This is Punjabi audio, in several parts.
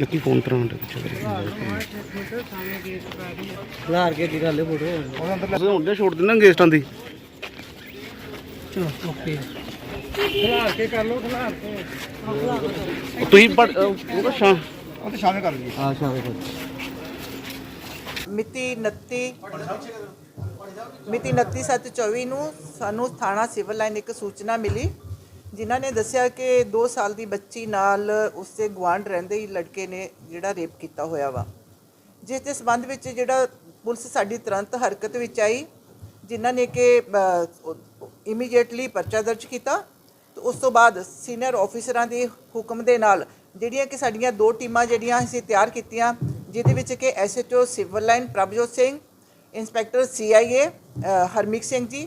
ਲੱਕੀ ਫੋਨ ਕਰਾਉਣ ਦੇ ਪਿੱਛੇ ਖਲਾਰ ਕੇ ਕੀ ਗੱਲ ਹੈ ਫੋਟੋ। ਅਸੀਂ ਹੁਣ ਦੇ ਛੋੜ ਦਿੰਦਾ ਗੇਸਟਾਂ ਦੀ? ਚਲੋ ਓਕੇ। ਖਿਲਾਰ ਕੇ ਕਰ ਲਓ ਖਿਲਾਰ ਕੇ। ਤੁਸੀਂ ਪੜ ਉਹ ਸ਼ਾਂ ਉਹ ਤੇ ਸ਼ਾਮੇ ਕਰ ਲਈਏ। ਆ ਸ਼ਾਵੇ ਕੋ ਮਿਤੀ 29 ਮਿਤੀ 29/7/24 ਨੂੰ ਸਾਨੂੰ ਥਾਣਾ ਸਿਵਲ ਲਾਈਨ ਇੱਕ ਸੂਚਨਾ ਮਿਲੀ। ਜਿਨ੍ਹਾਂ ਨੇ ਦੱਸਿਆ ਕਿ 2 ਸਾਲ ਦੀ ਬੱਚੀ ਨਾਲ ਉਸਦੇ ਗੁਆਂਢ ਰਹਿੰਦੇ ਹੀ ਲੜਕੇ ਨੇ ਜਿਹੜਾ ਰੇਪ ਕੀਤਾ ਹੋਇਆ ਵਾ। ਜਿਸ ਦੇ ਸੰਬੰਧ ਵਿੱਚ ਜਿਹੜਾ ਪੁਲਿਸ ਸਾਡੀ ਤੁਰੰਤ ਹਰਕਤ ਵਿੱਚ ਆਈ, ਜਿਨ੍ਹਾਂ ਨੇ ਕਿ ਇਮੀਡੀਏਟਲੀ ਪਰਚਾ ਦਰਜ ਕੀਤਾ। ਤੇ ਉਸ ਤੋਂ ਬਾਅਦ ਸੀਨੀਅਰ ਆਫੀਸਰਾਂ ਦੇ ਹੁਕਮ ਦੇ ਨਾਲ ਜਿਹੜੀਆਂ ਕਿ ਸਾਡੀਆਂ ਦੋ ਟੀਮਾਂ ਜਿਹੜੀਆਂ ਅਸੀਂ ਤਿਆਰ ਕੀਤੀਆਂ, ਜਿਹਦੇ ਵਿੱਚ ਕਿ SHO civil line Prabhjot Singh, inspector CIA Harmeet Singh ji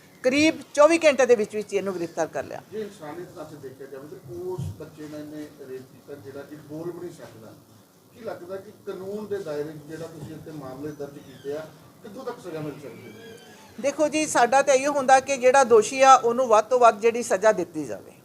ਕਰੀਬ 24 ਘੰਟੇ ਦੇ ਵਿੱਚ ਵਿੱਚ ਇਹਨੂੰ ਗ੍ਰਿਫਤਾਰ ਕਰ ਲਿਆ। ਜੇ ਇਨਸਾਨੀਅਤ ਪਾਸੇ ਦੇਖਿਆ ਜਾਵੇ ਤੇ ਉਸ ਬੱਚੇ ਨੇ ਇਹਨੇ ਰੇਪ ਕੀਤਾ ਜਿਹੜਾ ਕਿ ਬੋਲ ਵੀ ਨਹੀਂ ਸਕਦਾ। ਕੀ ਲੱਗਦਾ ਕਿ ਕਾਨੂੰਨ ਦੇ ਦਾਇਰੇ ਜਿਹੜਾ ਤੁਸੀਂ ਇੱਥੇ ਮਾਮਲੇ ਦਰਜ ਕੀਤੇ ਆ ਕਿੱਥੋਂ ਤੱਕ ਸਜ਼ਾ ਮਿਲ ਸਕਦੀ ਹੈ? ਦੇਖੋ ਜੀ ਸਾਡਾ ਤਾਂ ਇਹੋ ਹੁੰਦਾ ਕਿ ਜਿਹੜਾ ਦੋਸ਼ੀ ਆ ਉਹਨੂੰ ਵੱਧ ਤੋਂ ਵੱਧ ਜਿਹੜੀ ਸਜ਼ਾ ਦਿੱਤੀ ਜਾਵੇ।